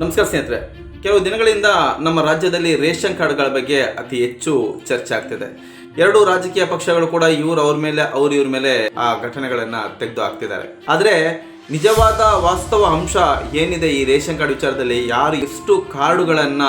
ನಮಸ್ಕಾರ ಸ್ನೇಹಿತರೆ. ಕೆಲವು ದಿನಗಳಿಂದ ನಮ್ಮ ರಾಜ್ಯದಲ್ಲಿ ರೇಷನ್ ಕಾರ್ಡ್ಗಳ ಬಗ್ಗೆ ಅತಿ ಹೆಚ್ಚು ಚರ್ಚೆ ಆಗ್ತಿದೆ. ಎರಡು ರಾಜಕೀಯ ಪಕ್ಷಗಳು ಕೂಡ ಇವ್ರು ಅವ್ರ ಮೇಲೆ, ಅವ್ರ ಇವ್ರ ಮೇಲೆ ಆ ಘಟನೆಗಳನ್ನ ತೆಗೆದು ಹಾಕ್ತಿದ್ದಾರೆ. ಆದರೆ ನಿಜವಾದ ವಾಸ್ತವ ಅಂಶ ಏನಿದೆ ಈ ರೇಷನ್ ಕಾರ್ಡ್ ವಿಚಾರದಲ್ಲಿ? ಯಾರು ಎಷ್ಟು ಕಾರ್ಡುಗಳನ್ನ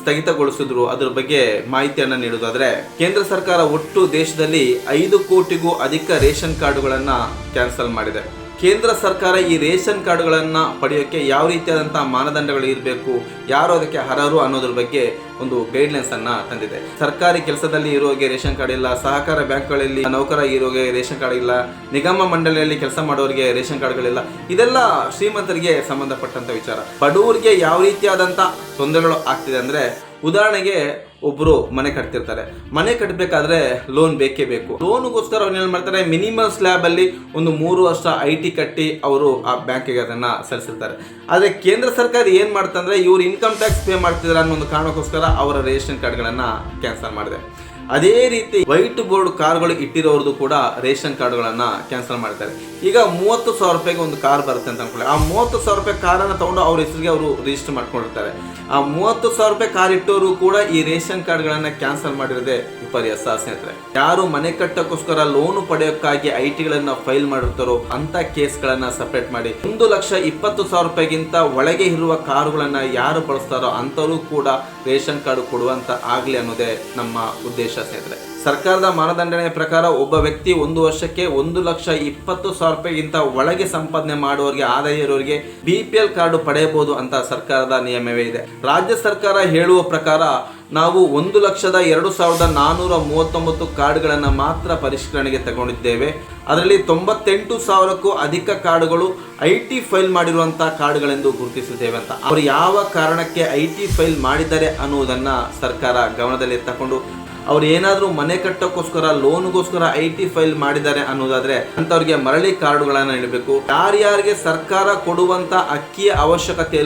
ಸ್ಥಗಿತಗೊಳಿಸಿದ್ರು? ಅದ್ರ ಬಗ್ಗೆ ಮಾಹಿತಿಯನ್ನು ನೀಡುವುದಾದ್ರೆ, ಕೇಂದ್ರ ಸರ್ಕಾರ ಒಟ್ಟು ದೇಶದಲ್ಲಿ ಐದು ಕೋಟಿಗೂ ಅಧಿಕ ರೇಷನ್ ಕಾರ್ಡುಗಳನ್ನ ಕ್ಯಾನ್ಸಲ್ ಮಾಡಿದೆ. ಕೇಂದ್ರ ಸರ್ಕಾರ ಈ ರೇಷನ್ ಕಾರ್ಡ್ಗಳನ್ನು ಪಡೆಯೋಕ್ಕೆ ಯಾವ ರೀತಿಯಾದಂಥ ಮಾನದಂಡಗಳು ಇರಬೇಕು, ಯಾರು ಅದಕ್ಕೆ ಅರ್ಹರು ಅನ್ನೋದ್ರ ಬಗ್ಗೆ ಒಂದು ಗೈಡ್ಲೈನ್ಸ್ ಅನ್ನ ತಂದಿದೆ. ಸರ್ಕಾರಿ ಕೆಲಸದಲ್ಲಿ ಇರೋರಿಗೆ ರೇಷನ್ ಕಾರ್ಡ್ ಇಲ್ಲ, ಸಹಕಾರ ಬ್ಯಾಂಕ್ಗಳಲ್ಲಿ ನೌಕರ ಇರೋರಿಗೆ ರೇಷನ್ ಕಾರ್ಡ್ ಇಲ್ಲ, ನಿಗಮ ಮಂಡಳಿಯಲ್ಲಿ ಕೆಲಸ ಮಾಡೋರಿಗೆ ರೇಷನ್ ಕಾರ್ಡ್ಗಳಿಲ್ಲ ಇದೆಲ್ಲ ಶ್ರೀಮಂತರಿಗೆ ಸಂಬಂಧಪಟ್ಟಂತ ವಿಚಾರ. ಬಡವರಿಗೆ ಯಾವ ರೀತಿಯಾದಂತ ತೊಂದರೆಗಳು ಆಗ್ತಿದೆ ಅಂದ್ರೆ, ಉದಾಹರಣೆಗೆ ಒಬ್ರು ಮನೆ ಕಟ್ತಿರ್ತಾರೆ. ಮನೆ ಕಟ್ಟಬೇಕಾದ್ರೆ ಲೋನ್ ಬೇಕೇ ಬೇಕು. ಲೋನ್ಗೋಸ್ಕರ ಅವ್ರು ಏನ್ ಮಾಡ್ತಾರೆ? ಮಿನಿಮಮ್ ಸ್ಲ್ಯಾಬ್ ಅಲ್ಲಿ ಒಂದು ಮೂರು ವರ್ಷ ಐ ಟಿ ಕಟ್ಟಿ ಅವರು ಆ ಬ್ಯಾಂಕಿಗೆ ಅದನ್ನ ಸಲ್ಲಿಸಿರ್ತಾರೆ. ಆದ್ರೆ ಕೇಂದ್ರ ಸರ್ಕಾರ ಏನ್ ಮಾಡ್ತಂದ್ರೆ ಇವ್ರು ಇನ್ಕಮ್ ಟ್ಯಾಕ್ಸ್ ಪೇ ಮಾಡ್ತಿದ್ದಾರೆ ಅನ್ನೋ ಒಂದು ಕಾರಣಕ್ಕೋಸ್ಕರ ಅವರ ರೇಷನ್ ಕಾರ್ಡ್ಗಳನ್ನ ಕ್ಯಾನ್ಸಲ್ ಮಾಡಿದೆ. ಅದೇ ರೀತಿ ವೈಟ್ ಬೋರ್ಡ್ ಕಾರ್ಗಳು ಇಟ್ಟಿರೋರ್ದು ಕೂಡ ರೇಷನ್ ಕಾರ್ಡ್ಗಳನ್ನ ಕ್ಯಾನ್ಸಲ್ ಮಾಡ್ತಾರೆ. ಈಗ ಮೂವತ್ತು ಸಾವಿರ ರೂಪಾಯಿಗೆ ಒಂದು ಕಾರ್ ಬರುತ್ತೆ ಅಂತ ಅನ್ಕೊಳ್ಳಿ. ಆ ಮೂವತ್ತು ಸಾವಿರ ರೂಪಾಯಿ ಕಾರನ್ನ ತಗೊಂಡು ಅವ್ರ ಹೆಸರಿಗೆ ಅವರು ರಿಜಿಸ್ಟರ್ ಮಾಡ್ಕೊಂಡಿರ್ತಾರೆ. ಆ ಮೂವತ್ತು ಸಾವಿರ ರೂಪಾಯಿ ಕಾರ್ ಇಟ್ಟವರು ಕೂಡ ಈ ರೇಷನ್ ಕಾರ್ಡ್ಗಳನ್ನ ಕ್ಯಾನ್ಸಲ್ ಮಾಡಿರೋದೇ ವಿಪರ್ಯಾಸ ಸ್ನೇಹಿತರೆ. ಯಾರು ಮನೆ ಕಟ್ಟಕ್ಕೋಸ್ಕರ ಲೋನ್ ಪಡೆಯೋಕ್ಕಾಗಿ ಐ ಟಿಗಳನ್ನ ಫೈಲ್ ಮಾಡಿರ್ತಾರೋ ಅಂತ ಕೇಸ್ಗಳನ್ನ ಸಪರೇಟ್ ಮಾಡಿ ಒಂದು ಲಕ್ಷ ಇಪ್ಪತ್ತು ಸಾವಿರ ರೂಪಾಯಿಗಿಂತ ಒಳಗೆ ಇರುವ ಕಾರುಗಳನ್ನ ಯಾರು ಬಳಸ್ತಾರೋ ಅಂಥವರು ಕೂಡ ರೇಷನ್ ಕಾರ್ಡ್ ಕೊಡುವಂತ ಆಗ್ಲಿ ಅನ್ನೋದೇ ನಮ್ಮ ಉದ್ದೇಶ. ಸ್ನೇಹಿತರೆ ಸರ್ಕಾರದ ಮಾನದಂಡನೆ ಪ್ರಕಾರ ಒಬ್ಬ ವ್ಯಕ್ತಿ ಒಂದು ವರ್ಷಕ್ಕೆ ಒಂದು ಲಕ್ಷ ಇಪ್ಪತ್ತು ಸಾವಿರ ರೂಪಾಯಿಗಿಂತ ಒಳಗೆ ಸಂಪಾದನೆ ಮಾಡುವವರಿಗೆ, ಆದಾಯ ಇರೋರಿಗೆ ಬಿ ಪಿ ಎಲ್ ಕಾರ್ಡ್ ಪಡೆಯಬಹುದು ಅಂತ ಸರ್ಕಾರದ ನಿಯಮವೇ ಇದೆ. ರಾಜ್ಯ ಸರ್ಕಾರ ಹೇಳುವ ಪ್ರಕಾರ ನಾವು ಒಂದು ಲಕ್ಷದ ಎರಡು ಸಾವಿರದ ನಾನ್ನೂರ ಮೂವತ್ತೊಂಬತ್ತು ಕಾರ್ಡ್ಗಳನ್ನು ಮಾತ್ರ ಪರಿಷ್ಕರಣೆಗೆ ತಗೊಂಡಿದ್ದೇವೆ. ಅದರಲ್ಲಿ ತೊಂಬತ್ತೆಂಟು ಸಾವಿರಕ್ಕೂ ಅಧಿಕ ಕಾರ್ಡ್ಗಳು ಐ ಟಿ ಫೈಲ್ ಮಾಡಿರುವಂತಹ ಕಾರ್ಡ್ಗಳೆಂದು ಗುರುತಿಸಿದ್ದೇವೆ ಅಂತ. ಅವರು ಯಾವ ಕಾರಣಕ್ಕೆ ಐ ಟಿ ಫೈಲ್ ಮಾಡಿದ್ದಾರೆ ಅನ್ನುವುದನ್ನ ಸರ್ಕಾರ ಗಮನದಲ್ಲಿ ತಕೊಂಡು ಅವ್ರು ಏನಾದರೂ ಮನೆ ಕಟ್ಟೋಕ್ಕೋಸ್ಕರ ಲೋನ್ಗೋಸ್ಕರ ಐ ಟಿ ಫೈಲ್ ಮಾಡಿದ್ದಾರೆ ಅನ್ನೋದಾದ್ರೆ ಅಂತವ್ರಿಗೆ ಮರಳಿ ಕಾರ್ಡುಗಳನ್ನ ನೀಡಬೇಕು. ಯಾರ್ಯಾರಿಗೆ ಸರ್ಕಾರ ಕೊಡುವಂತ ಅಕ್ಕಿಯ ಅವಶ್ಯಕತೆ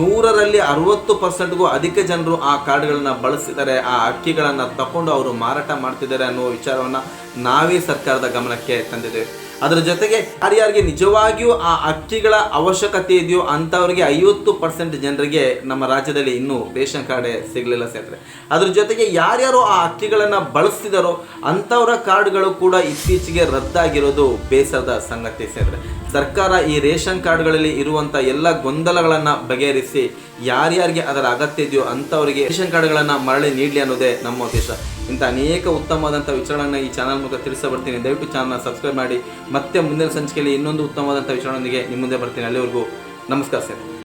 ನೂರರಲ್ಲಿ ಅರವತ್ತು ಪರ್ಸೆಂಟ್ಗೂ ಅಧಿಕ ಜನರು ಆ ಕಾರ್ಡ್ಗಳನ್ನ ಬಳಸಿದ್ದಾರೆ. ಆ ಅಕ್ಕಿಗಳನ್ನ ತಕೊಂಡು ಅವರು ಮಾರಾಟ ಮಾಡ್ತಿದ್ದಾರೆ ಅನ್ನೋ ವಿಚಾರವನ್ನ ನಾವೇ ಸರ್ಕಾರದ ಗಮನಕ್ಕೆ ತಂದಿದ್ದೇವೆ. ಅದರ ಜೊತೆಗೆ ಯಾರ್ಯಾರಿಗೆ ನಿಜವಾಗಿಯೂ ಆ ಅಕ್ಕಿಗಳ ಅವಶ್ಯಕತೆ ಇದೆಯೋ ಅಂಥವ್ರಿಗೆ ಐವತ್ತು ಪರ್ಸೆಂಟ್ ಜನರಿಗೆ ನಮ್ಮ ರಾಜ್ಯದಲ್ಲಿ ಇನ್ನೂ ರೇಷನ್ ಕಾರ್ಡ್ ಸಿಗಲಿಲ್ಲ ಸೇರ್ತಾರೆ ಅದ್ರ ಜೊತೆಗೆ ಯಾರ್ಯಾರು ಆ ಅಕ್ಕಿಗಳನ್ನು ಬಳಸ್ತಿದಾರೋ ಅಂಥವರ ಕಾರ್ಡ್ಗಳು ಕೂಡ ಇತ್ತೀಚೆಗೆ ರದ್ದಾಗಿರೋದು ಬೇಸರದ ಸಂಗತಿ ಸೇರಿದ್ರೆ ಸರ್ಕಾರ ಈ ರೇಷನ್ ಕಾರ್ಡ್ಗಳಲ್ಲಿ ಇರುವಂಥ ಎಲ್ಲ ಗೊಂದಲಗಳನ್ನು ಬಗೆಹರಿಸಿ ಯಾರ್ಯಾರಿಗೆ ಅದರ ಅಗತ್ಯ ಇದೆಯೋ ಅಂಥವರಿಗೆ ರೇಷನ್ ಕಾರ್ಡ್ಗಳನ್ನು ಮರಳಿ ನೀಡಲಿ ಅನ್ನೋದೇ ನಮ್ಮ ಉದ್ದೇಶ. ಇಂಥ ಅನೇಕ ಉತ್ತಮವಾದಂಥ ವಿಚಾರಗಳನ್ನು ಈ ಚಾನಲ್ ಮೂಲಕ ತಿಳಿಸಬರ್ತೀನಿ ದಯವಿಟ್ಟು ಚಾನಲ್ನ ಸಬ್ಸ್ಕ್ರೈಬ್ ಮಾಡಿ. ಮತ್ತೆ ಮುಂದಿನ ಸಂಚಿಕೆಯಲ್ಲಿ ಇನ್ನೊಂದು ಉತ್ತಮವಾದಂಥ ವಿಚಾರದೊಂದಿಗೆ ನಿಮ್ಮ ಮುಂದೆ ಬರ್ತೀನಿ. ಅಲ್ಲಿವರೆಗೂ ನಮಸ್ಕಾರ ಸರ್.